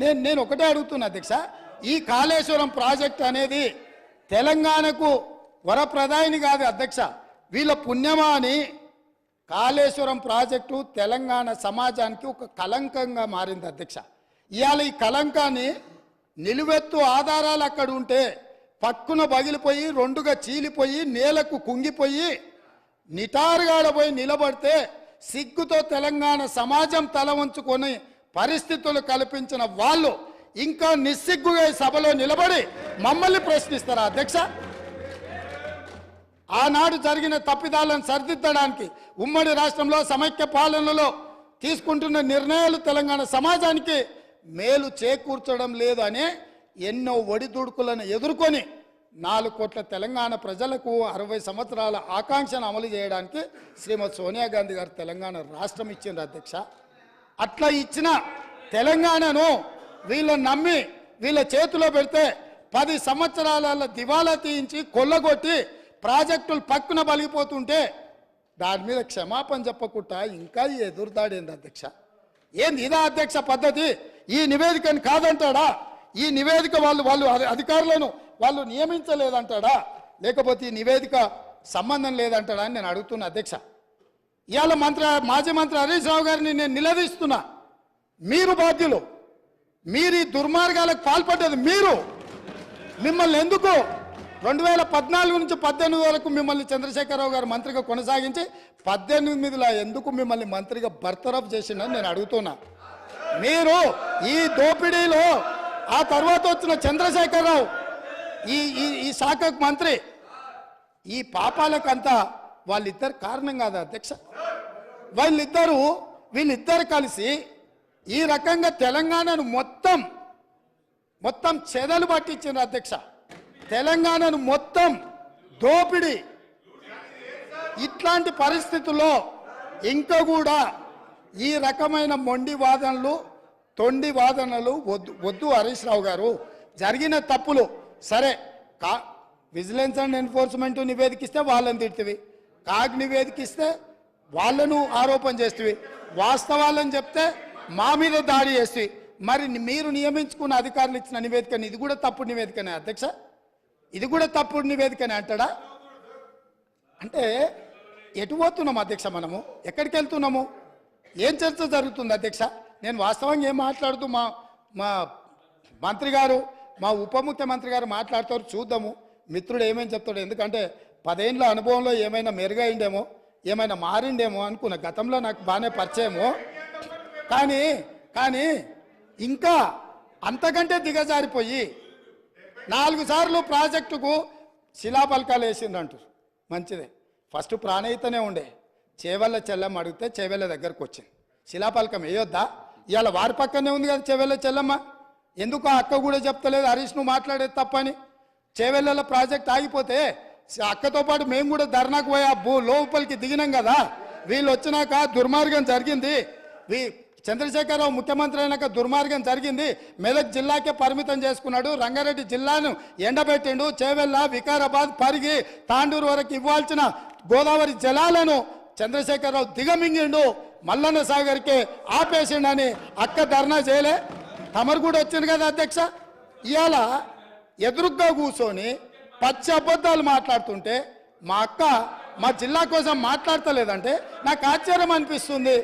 నేను నేను ఒకటే అడుగుతున్నా అధ్యక్ష ఈ కాళేశ్వరం ప్రాజెక్ట్ అనేది తెలంగాణకు వరప్రదాయిని కాదు అధ్యక్ష. వీళ్ళ పుణ్యమా అని కాళేశ్వరం ప్రాజెక్టు తెలంగాణ సమాజానికి ఒక కలంకంగా మారింది అధ్యక్ష. ఇవాళ ఈ కలంకాన్ని నిలువెత్తు ఆధారాలు అక్కడ ఉంటే పక్కున పగిలిపోయి రెండుగా చీలిపోయి నేలకు కుంగిపోయి నిటారుగాడపోయి నిలబడితే సిగ్గుతో తెలంగాణ సమాజం తల వంచుకొని పరిస్థితులు కల్పించిన వాళ్ళు ఇంకా నిస్సిగ్గుగా ఈ సభలో నిలబడి మమ్మల్ని ప్రశ్నిస్తారా అధ్యక్ష? ఆనాడు జరిగిన తప్పిదాలను సరిదిద్దడానికి ఉమ్మడి రాష్ట్రంలో సమైక్య పాలనలో తీసుకుంటున్న నిర్ణయాలు తెలంగాణ సమాజానికి మేలు చేకూర్చడం లేదు అనే ఎన్నో ఒడిదుడుకులను ఎదుర్కొని నాలుగు కోట్ల తెలంగాణ ప్రజలకు అరవై సంవత్సరాల ఆకాంక్షను అమలు చేయడానికి శ్రీమతి సోనియా గాంధీ గారు తెలంగాణ రాష్ట్రం ఇచ్చింది అధ్యక్ష. అట్లా ఇచ్చిన తెలంగాణను వీళ్ళని నమ్మి వీళ్ళ చేతిలో పెడితే పది సంవత్సరాల దివాలా తీయించి కొల్లగొట్టి ప్రాజెక్టులు పక్కున బలిగిపోతుంటే దాని మీద క్షమాపణ చెప్పకుండా ఇంకా ఈ ఎదురుదాడేంది అధ్యక్ష? ఏంది ఇదా అధ్యక్ష పద్ధతి? ఈ నివేదికని కాదంటాడా? ఈ నివేదిక వాళ్ళు వాళ్ళు అధికారులను వాళ్ళు నియమించలేదంటాడా? లేకపోతే ఈ నివేదిక సంబంధం లేదంటాడా అని నేను అడుగుతున్నా అధ్యక్ష. ఇవాళ మంత్రి మాజీ మంత్రి హరీష్ రావు గారిని నేను నిలదీస్తున్నా. మీరు బాధ్యులు. మీరు ఈ దుర్మార్గాలకు పాల్పడ్డది మీరు. మిమ్మల్ని ఎందుకు రెండు వేల పద్నాలుగు నుంచి పద్దెనిమిది వరకు మిమ్మల్ని చంద్రశేఖరరావు గారు మంత్రిగా కొనసాగించి పద్దెనిమిదిలో ఎందుకు మిమ్మల్ని మంత్రిగా బర్తరఫ్ చేసిన నేను అడుగుతున్నా. మీరు ఈ దోపిడీలో ఆ తర్వాత వచ్చిన చంద్రశేఖరరావు ఈ ఈ ఈ శాఖకు మంత్రి ఈ పాపాలకంతా వాళ్ళిద్దరు కారణం కాదా అధ్యక్ష. వాళ్ళిద్దరూ వీళ్ళిద్దరు కలిసి ఈ రకంగా తెలంగాణను మొత్తం మొత్తం చెదలు పట్టించిన అధ్యక్ష. తెలంగాణను మొత్తం దోపిడి. ఇట్లాంటి పరిస్థితుల్లో ఇంకా కూడా ఈ రకమైన మొండి వాదనలు తొండి వాదనలు వద్దు వద్దు హరీష్ రావు గారు. జరిగిన తప్పులు సరే కా విజిలెన్స్ అండ్ ఎన్ఫోర్స్మెంట్ నివేదికిస్తే వాళ్ళని తిడుతుంది కాగ్ నివేదికిస్తే వాళ్ళను ఆరోపణ చేస్తుంది వాస్తవాలని చెప్తే మా మీద దాడి చేస్తుంది మరి మీరు నియమించుకున్న అధికారులు ఇచ్చిన నివేదికని ఇది కూడా తప్పుడు నివేదికనే అధ్యక్ష? ఇది కూడా తప్పుడు నివేదికనే అంటాడా? అంటే ఎటు పోతున్నాము అధ్యక్ష మనము? ఎక్కడికి వెళ్తున్నాము? ఏం చర్చ జరుగుతుంది అధ్యక్ష? నేను వాస్తవంగా ఏం మాట్లాడుతూ మా మా మంత్రి గారు మా ఉప ముఖ్యమంత్రి గారు మాట్లాడతారు చూద్దాము. మిత్రుడు ఏమేమి చెప్తాడు ఎందుకంటే పదేళ్ళ అనుభవంలో ఏమైనా మెరుగైండేమో ఏమైనా మారిండేమో అనుకున్న గతంలో నాకు బాగానే పరిచయము. కానీ కానీ ఇంకా అంతకంటే దిగజారిపోయి నాలుగు సార్లు ప్రాజెక్టుకు శిలాపలకాలు వేసిందంటారు మంచిదే. ఫస్ట్ ప్రాణయితనే ఉండే. చేవెళ్ళ చెల్లమ్మ అడిగితే చేవెళ్ళ దగ్గరకు వచ్చింది. శిలాపలకం వేయొద్దా? ఇవాళ వారి పక్కనే ఉంది కదా చేవెళ్ళ చెల్లమ్మ. ఎందుకు ఆ అక్క కూడా చెప్తలేదు? హరీష్ నువ్వు మాట్లాడేది తప్పని. చేవెళ్ళ ప్రాజెక్ట్ ఆగిపోతే అక్కతో పాటు మేము కూడా ధర్నాకు పోయి ఆ భూ లోపలికి దిగినాం కదా. వీళ్ళు వచ్చినాక దుర్మార్గం జరిగింది. వీ చంద్రశేఖరరావు ముఖ్యమంత్రి అయినాక దుర్మార్గం జరిగింది. మెదక్ జిల్లాకే పరిమితం చేసుకున్నాడు. రంగారెడ్డి జిల్లాను ఎండబెట్టిండు. చేవెళ్ళ వికారాబాద్ పరిగి తాండూరు వరకు ఇవ్వాల్సిన గోదావరి జలాలను చంద్రశేఖరరావు దిగమింగిండు. మల్లన్న సాగర్కి ఆపేసిండని అక్క ధర్నా చేయలే. తమరు కూడా వచ్చింది కదా అధ్యక్ష. ఇవాళ ఎదురుగ్గా కూర్చొని పచ్చి అబద్ధాలు మాట్లాడుతుంటే మా అక్క మా జిల్లా కోసం మాట్లాడతలేదంటే నాకు ఆశ్చర్యం అనిపిస్తుంది.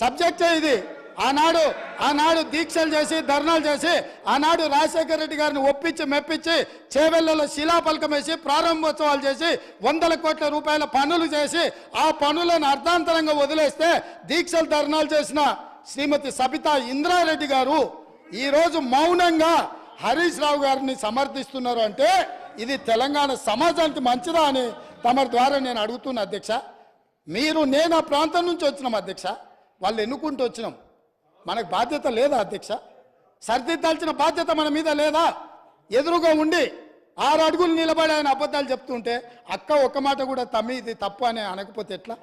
సబ్జెక్టే ఇది. ఆనాడు ఆనాడు దీక్షలు చేసి ధర్నాలు చేసి ఆనాడు రాజశేఖర రెడ్డి గారిని ఒప్పించి మెప్పించి చేవెళ్ళలో శిలాఫలకం వేసి ప్రారంభోత్సవాలు చేసి వందల కోట్ల రూపాయల పనులు చేసి ఆ పనులను అర్ధాంతరంగా వదిలేస్తే దీక్షలు ధర్నాలు చేసిన శ్రీమతి సబితా ఇంద్రారెడ్డి గారు ఈరోజు మౌనంగా హరీష్ రావు గారిని సమర్థిస్తున్నారు అంటే ఇది తెలంగాణ సమాజానికి మంచిదా అని తమ ద్వారా నేను అడుగుతున్నా అధ్యక్ష. మీరు నేను ఆ ప్రాంతం నుంచి వచ్చినాం అధ్యక్ష. వాళ్ళు ఎన్నుకుంటూ వచ్చినాం. మనకు బాధ్యత లేదా అధ్యక్ష? సరిదిద్దాల్సిన బాధ్యత మన మీద లేదా? ఎదురుగా ఉండి ఆరు అడుగులు నిలబడి ఆయన అబద్ధాలు చెప్తుంటే అక్క ఒక్క మాట కూడా తమ్మి ఇది తప్పు అని అనకపోతే ఎట్లా?